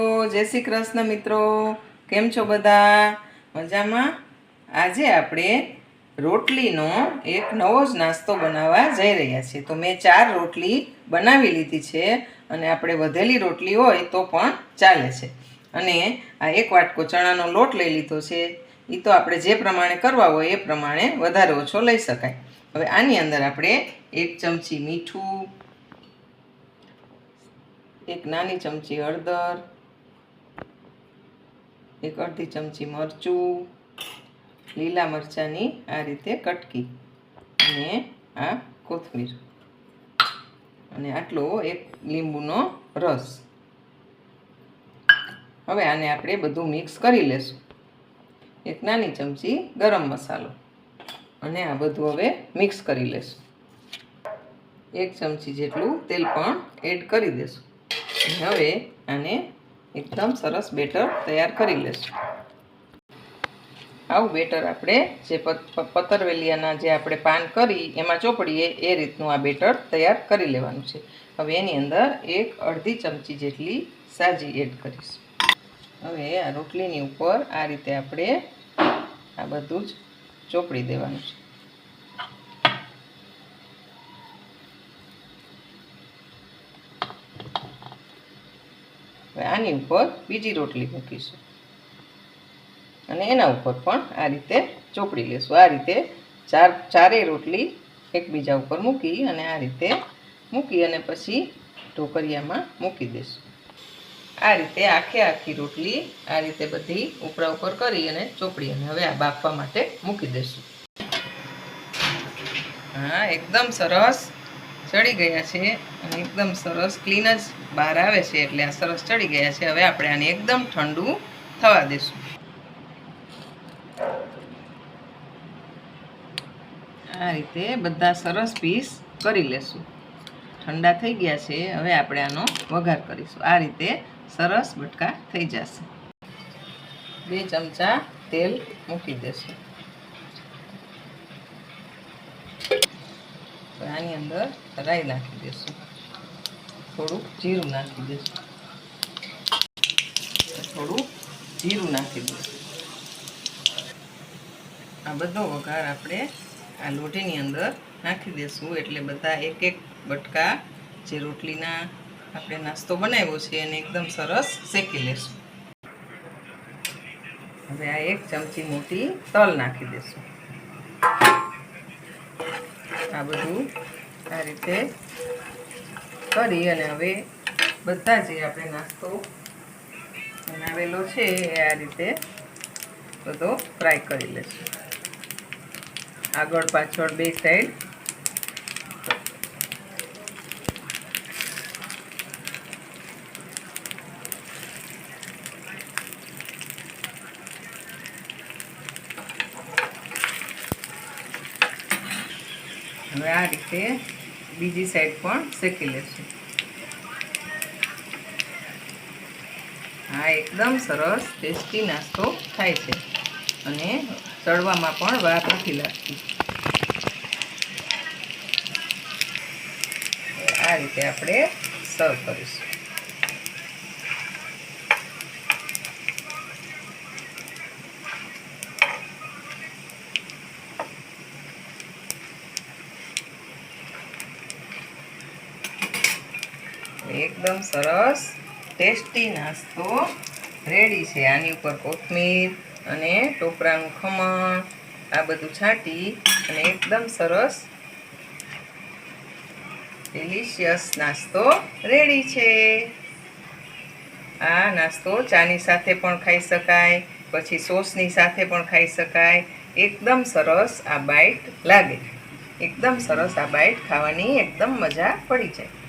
જય શ્રી કૃષ્ણ મિત્રો. કેમ છો બધા? મજામાં? આજે આપણે રોટલીનો એક નવો જ નાસ્તો બનાવવા જઈ રહ્યા છીએ. તો મેં ચાર રોટલી બનાવી લીધી છે અને આપણે વધેલી રોટલી હોય તો પણ ચાલે છે. અને આ એક વાટકો ચણાનો લોટ લઈ લીધો છે. એ તો આપણે જે પ્રમાણે કરવા હોય એ પ્રમાણે વધારે ઓછો લઈ શકાય. હવે આની અંદર આપણે એક ચમચી મીઠું, એક નાની ચમચી હળદર એક અડધી ચમચી મરચું, લીલા મરચાંની આ રીતે કટકી અને આ કોથમીર. અને આટલો એક લીંબુનો રસ. હવે આને આપણે બધું મિક્સ કરી લેશું. એક નાની ચમચી ગરમ મસાલો. અને આ બધું હવે મિક્સ કરી લેશું. એક ચમચી જેટલું તેલ પણ એડ કરી દેશું. હવે આને એકદમ સરસ બેટર તૈયાર કરી લેશું. આવું બેટર આપણે જે પતરવેલિયાના જે આપણે પાન કરી, એમાં ચોપડીએ એ રીતનું આ બેટર તૈયાર કરી લેવાનું છે. હવે એની અંદર એક અડધી ચમચી જેટલી સાજી એડ કરીશું. હવે આ રોટલીની ઉપર આ રીતે આપણે આ બધું જ ચોપડી દેવાનું છે. હવે આની ઉપર બીજી રોટલી મૂકીશું. અને એના ઉપર પણ આ રીતે ચોપડી લેશું. આ રીતે ચાર, ચારેય રોટલી એકબીજા ઉપર મૂકી અને આ રીતે મૂકી અને પછી ઢોકરિયામાં મૂકી દઈશું આ રીતે આખે આખી રોટલી આ રીતે બધી ઉપરા ઉપર કરી અને ચોપડી અને હવે આ બાફવા માટે મૂકી દઈશું હા, એકદમ સરસ. ચડી ગયા છે અને એકદમ સરસ ક્લીન જ બહાર આવે છે એટલે આ સરસ ચડી ગયા છે. હવે આપણે આને એકદમ ઠંડુ થવા દઈશું. આ રીતે બધા સરસ પીસ કરી લેશું. ઠંડા થઈ ગયા છે. હવે આપણે આનો વઘાર કરીશું. આ રીતે સરસ બટકા થઈ જશે. બે ચમચા તેલ મૂકી દેશું. આની અંદર રાઈ નાખી દઈશું થોડુંક જીરું નાખી દઈશું થોડું જીરું નાખી દઈશું આ બધો વઘાર આપણે આ લોટીની અંદર નાખી દઈશું એટલે બધા એક એક બટકા જે રોટલીના આપણે નાસ્તો બનાવ્યો છે એને એકદમ સરસ શેકી લેશું. હવે આ એક ચમચી મોટી તલ નાખી દઈશું આ બધું આ રીતે કરી અને હવે બધા જે આપણે નાસ્તો બનાવેલો છે એ આ રીતે બધો ફ્રાય કરી લેશું. આગળ પાછળ બે સાઈડ હવે આ રીતે બીજી સાઈડ પણ શેકી લેશું. હા એકદમ સરસ ટેસ્ટી નાસ્તો થાય છે અને ચડવામાં પણ વાર નથી લાગતી. આ રીતે આપણે સર્વ કરીશું. એકદમ સરસ, ટેસ્ટી નાસ્તો. રેડી છે. આની ઉપર કોથમીર અને ટોપરાનું ખમણ, આ બધું છાંટી અને એકદમ સરસ ડિલિશિયસ નાસ્તો રેડી છે. આ નાસ્તો ચાની સાથે પણ ખાઈ શકાય, પછી સોસની સાથે પણ ખાઈ શકાય. એકદમ સરસ આ બાઇટ લાગે. એકદમ સરસ આ બાઇટ ખાવાની એકદમ મજા પડી જાય.